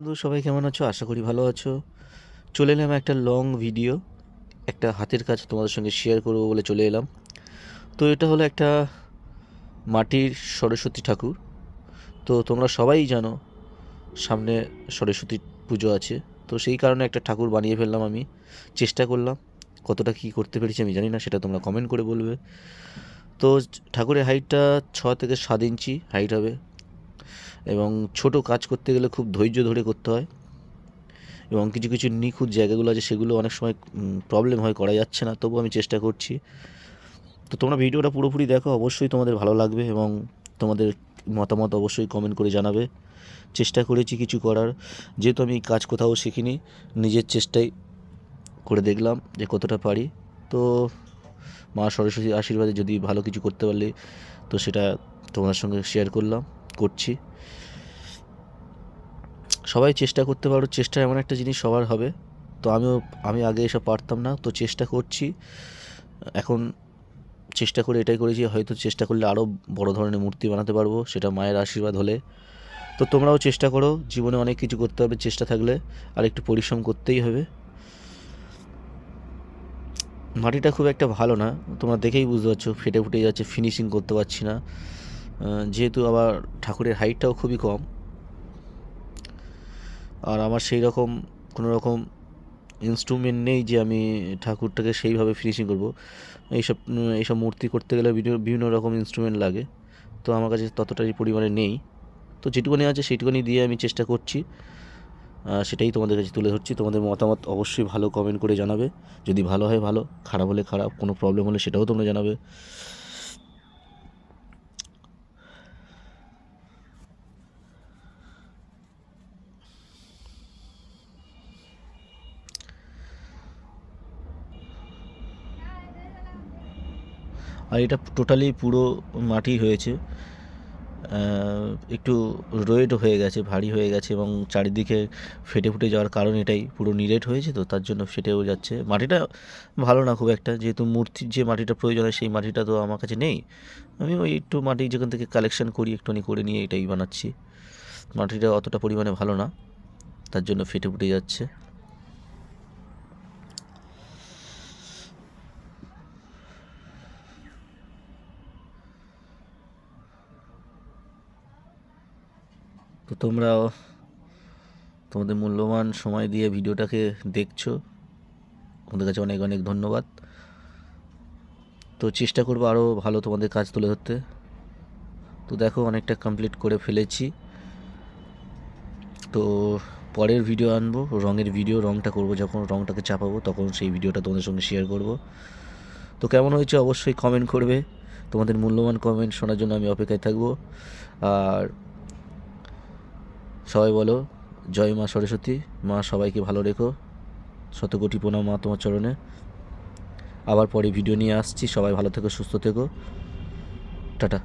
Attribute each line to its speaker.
Speaker 1: বন্ধু, সবাই কেমন আছো? আশা করি ভালো আছো। চলে এলাম একটা লং ভিডিও একটা হাতের কাজ তোমাদের সঙ্গে শেয়ার করব বলে চলে এলাম। তো এটা হলো একটা মাটির সরস্বতী ঠাকুর। তো তোমরা সবাই জানো, সামনে সরস্বতী পুজো আছে। তো সেই কারণে একটা ঠাকুর বানিয়ে ফেললাম আমি। চেষ্টা করলাম, কতটা কী করতে পেরেছি আমি জানি না, সেটা তোমরা কমেন্ট করে বলবে। তো ঠাকুরের হাইটটা ছ থেকে সাত ইঞ্চি হাইট হবে। এবং ছোট কাজ করতে গেলে খুব ধৈর্য ধরে করতে হয়। এবং কিছু কিছু নিখুঁত জায়গাগুলো আছে, সেগুলো অনেক সময় প্রবলেম হয়, করা যাচ্ছে না তবু আমি চেষ্টা করছি। তো তোমরা ভিডিওটা পুরোপুরি দেখো, অবশ্যই তোমাদের ভালো লাগবে এবং তোমাদের মতামত অবশ্যই কমেন্ট করে জানাবে। চেষ্টা করেছি কিছু করার, যেহেতু আমি কাজ কোথাও শিখিনি, নিজের চেষ্টাই করে দেখলাম যে কতটা পারি। তো মা সরস্বতীর আশীর্বাদে যদি ভালো কিছু করতে পারলে, তো সেটা তোমার সঙ্গে শেয়ার করলাম। করছি। সবাই চেষ্টা করতে পারো, চেষ্টা এমন একটা জিনিস সবার হবে। তো আমিও, আমি আগে এসব পারতাম না, তো চেষ্টা করছি। এখন চেষ্টা করে এটাই করেছি, হয়তো চেষ্টা করলে আরও বড় ধরনের মূর্তি বানাতে পারব, সেটা মায়ের আশীর্বাদ হলে। তো তোমরাও চেষ্টা করো, জীবনে অনেক কিছু করতে হবে, চেষ্টা থাকলে আর একটু পরিশ্রম করতেই হবে। মাটিটা খুব একটা ভালো না, তোমরা দেখেই বুঝতে পারছ, ফেটে ফুটে যাচ্ছে ফিনিশিং করতে পারছি না। যেহেতু আবার ঠাকুরের হাইটটাও খুবই কম, আর আমার সেই রকম কোনো রকম ইনস্ট্রুমেন্ট নেই যে আমি ঠাকুরটাকে সেইভাবে ফিনিশিং করব। এইসব এইসব মূর্তি করতে গেলে বিভিন্ন রকম ইনস্ট্রুমেন্ট লাগে, তো আমার কাছে ততটাই পরিমাণে নেই। তো যেটুকুনি আছে সেইটুকুনি দিয়ে আমি চেষ্টা করছি সেটাই তোমাদের কাছে তুলে ধরছি। তোমাদের মতামত অবশ্যই ভালো কমেন্ট করে জানাবে। যদি ভালো হয় ভালো, খারাপ হলে খারাপ, কোনো প্রবলেম হলে সেটাও তোমরা জানাবে। আর এটা টোটালি পুরো মাটি হয়েছে। একটু রোয়েড হয়ে গেছে, ভারী হয়ে গেছে এবং চারিদিকে ফেটে ফুটে যাওয়ার কারণ এটাই। পুরো নিরেট হয়েছে তো, তার জন্য ফেটেও যাচ্ছে। মাটিটা ভালো না খুব একটা, যেহেতু মূর্তির যে মাটিটা প্রয়োজন হয়, সেই মাটিটা তো আমার কাছে নেই। আমি ওই একটু মাটি যেখান থেকে কালেকশন করি, একটুখানি করে নিয়ে এটাই বানাচ্ছি। মাটিটা অতটা পরিমাণে ভালো না, তার জন্য ফেটে ফুটে যাচ্ছে। তো তোমরাও তোমাদের মূল্যবান সময় দিয়ে ভিডিওটাকে দেখছ। তোমাদের কাছে অনেক অনেক ধন্যবাদ। তো চেষ্টা করব আরও ভালো তোমাদের কাজ তুলে ধরতে। তো দেখো অনেকটা কমপ্লিট করে ফেলেছি। তো পরের ভিডিও আনব, রঙের ভিডিও রঙটা করব, যখন রঙটাকে চাপাবো তখন সেই ভিডিওটা তোমাদের সঙ্গে শেয়ার করব। তো কেমন হয়েছে অবশ্যই কমেন্ট করবে। তোমাদের মূল্যবান কমেন্ট শোনার জন্য আমি অপেক্ষায় থাকব। আর সবাই বলো, জয় মা সরস্বতী। মা, সবাইকে ভালো রেখো। শতকোটি প্রণাম মা তোমার চরণে। আবার পরে ভিডিও নিয়ে আসছি। সবাই ভালো থেকো, সুস্থ থেকো। টাটা।